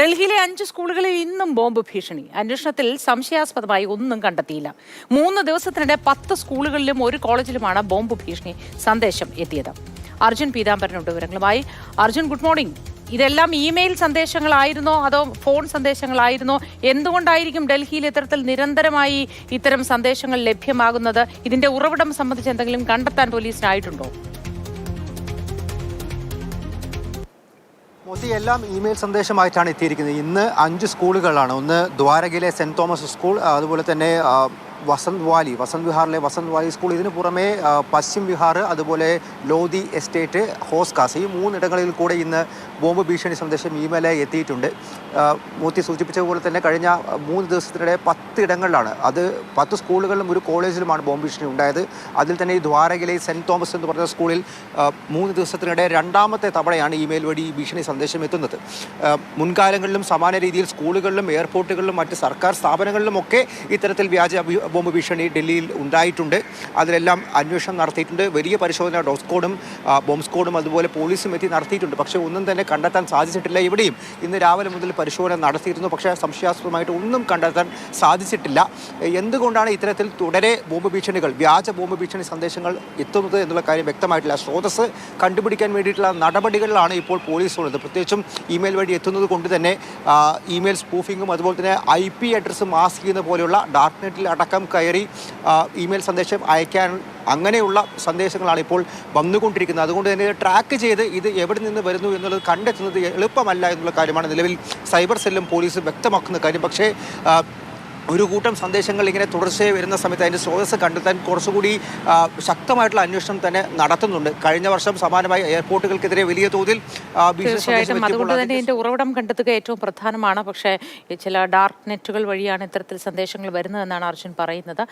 ഡൽഹിയിലെ അഞ്ച് സ്കൂളുകളിൽ ഇന്നും ബോംബ് ഭീഷണി. അന്വേഷണത്തിൽ സംശയാസ്പദമായി ഒന്നും കണ്ടെത്തിയില്ല. മൂന്ന് ദിവസത്തിനിടെ പത്ത് സ്കൂളുകളിലും ഒരു കോളേജിലുമാണ് ബോംബ് ഭീഷണി സന്ദേശം എത്തിയത്. അർജുൻ പീതാംബരനുണ്ട് വിവരങ്ങളുമായി. Arjun good morning. ഇതെല്ലാം ഇമെയിൽ സന്ദേശങ്ങളായിരുന്നോ? അതോ ഫോൺ സന്ദേശങ്ങളായിരുന്നോ? എന്തുകൊണ്ടായിരിക്കും ഡൽഹിയിൽ ഇത്തരത്തിൽ നിരന്തരമായി ഇത്തരം സന്ദേശങ്ങൾ ലഭ്യമാകുന്നത്? ഇതിന്റെ ഉറവിടം സംബന്ധിച്ച് എന്തെങ്കിലും കണ്ടെത്താൻ പോലീസിനായിട്ടുണ്ടോ മോദി എല്ലാം ഇമെയിൽ സന്ദേശമായിട്ടാണ് എത്തിയിരിക്കുന്നത്. ഇന്ന് അഞ്ച് സ്കൂളുകളാണ്. ഒന്ന് ദ്വാരകയിലെ സെന്റ് തോമസ് സ്കൂൾ അതുപോലെ തന്നെ വസന്ത് വാലി വസന്ത് വിഹാറിലെ വസന്ത് വാലി സ്കൂൾ ഇതിന് പുറമെ പശ്ചിം വിഹാർ അതുപോലെ ലോധി എസ്റ്റേറ്റ് ഹോസ്കാസ് ഈ മൂന്നിടങ്ങളിൽ കൂടെ ഇന്ന് ബോംബ് ഭീഷണി സന്ദേശം ഇമെയിലായി എത്തിയിട്ടുണ്ട്. മൂർത്തി സൂചിപ്പിച്ചതുപോലെ തന്നെ കഴിഞ്ഞ മൂന്ന് ദിവസത്തിനിടെ പത്ത് ഇടങ്ങളിലാണ്. അത് പത്ത് സ്കൂളുകളിലും ഒരു കോളേജിലുമാണ് ബോംബ് ഭീഷണി ഉണ്ടായത്. അതിൽ തന്നെ ഈ ദ്വാരകയിലെ സെന്റ് തോമസ് എന്ന് പറഞ്ഞ സ്കൂളിൽ മൂന്ന് ദിവസത്തിനിടെ രണ്ടാമത്തെ തവണയാണ് ഇമെയിൽ വഴി ഈ ഭീഷണി സന്ദേശം എത്തുന്നത്. മുൻകാലങ്ങളിലും സമാന രീതിയിൽ സ്കൂളുകളിലും എയർപോർട്ടുകളിലും മറ്റ് സർക്കാർ സ്ഥാപനങ്ങളിലുമൊക്കെ ഇത്തരത്തിൽ വ്യാജ ബോംബ് ഭീഷണി ഡൽഹിയിൽ ഉണ്ടായിട്ടുണ്ട്. അതിലെല്ലാം അന്വേഷണം നടത്തിയിട്ടുണ്ട്. വലിയ പരിശോധന ഡോസ്കോഡും ബോംബ് സ്കോഡും അതുപോലെ പോലീസും എത്തി നടത്തിയിട്ടുണ്ട്. പക്ഷേ ഒന്നും തന്നെ കണ്ടെത്താൻ സാധിച്ചിട്ടില്ല. ഇവിടെയും ഇന്ന് രാവിലെ മുതൽ പരിശോധന നടത്തിയിരുന്നു. പക്ഷേ സംശയാസ്പദമായിട്ട് ഒന്നും കണ്ടെത്താൻ സാധിച്ചിട്ടില്ല. എന്തുകൊണ്ടാണ് ഇത്തരത്തിൽ തുടരെ ബോംബ് ഭീഷണികൾ വ്യാജ ബോംബ് ഭീഷണി സന്ദേശങ്ങൾ എത്തുന്നത് എന്നുള്ള കാര്യം വ്യക്തമായിട്ടില്ല. സ്രോതസ് കണ്ടുപിടിക്കാൻ വേണ്ടിയിട്ടുള്ള നടപടികളിലാണ് ഇപ്പോൾ പോലീസ് ഉള്ളത്. പ്രത്യേകിച്ചും ഇമെയിൽ വഴി എത്തുന്നത് കൊണ്ട് തന്നെ ഇമെയിൽ സ്പൂഫിങ്ങും അതുപോലെ തന്നെ ഐ പി അഡ്രസ്സ് മാസ്ക് ചെയ്യുന്ന പോലെയുള്ള ഡാർക്ക് നെറ്റിൽ അടക്കം കയറി ആ, ഇമെയിൽ സന്ദേശം അയക്കാൻ അങ്ങനെയുള്ള സന്ദേശങ്ങളാണ് ഇപ്പോൾ വന്നുകൊണ്ടിരിക്കുന്നത്. അതുകൊണ്ട് തന്നെ ട്രാക്ക് ചെയ്ത് ഇത് എവിടെ നിന്ന് വരുന്നു എന്നുള്ളത് കണ്ടെത്തുന്നത് എളുപ്പമല്ല എന്നുള്ള കാര്യമാണ് നിലവിൽ സൈബർ സെല്ലും പോലീസും വ്യക്തമാക്കുന്ന കാര്യം. പക്ഷേ ഒരു കൂട്ടം സന്ദേശങ്ങൾ ഇങ്ങനെ തുടർച്ചയായി വരുന്ന സമയത്ത് അതിന്റെ സ്രോതസ് കണ്ടെത്താൻ കുറച്ചുകൂടി ശക്തമായിട്ടുള്ള അന്വേഷണം തന്നെ നടത്തുന്നുണ്ട്. കഴിഞ്ഞ വർഷം സമാനമായി എയർപോർട്ടുകൾക്കെതിരെ വലിയ തോതിൽ തീർച്ചയായിട്ടും. അതുകൊണ്ട് തന്നെ ഇതിന്റെ ഉറവിടം കണ്ടെത്തുക ഏറ്റവും പ്രധാനമാണ്. പക്ഷേ ചില ഡാർക്ക് നെറ്റുകൾ വഴിയാണ് ഇത്തരത്തിൽ സന്ദേശങ്ങൾ വരുന്നതെന്നാണ് അർജുൻ പറയുന്നത്.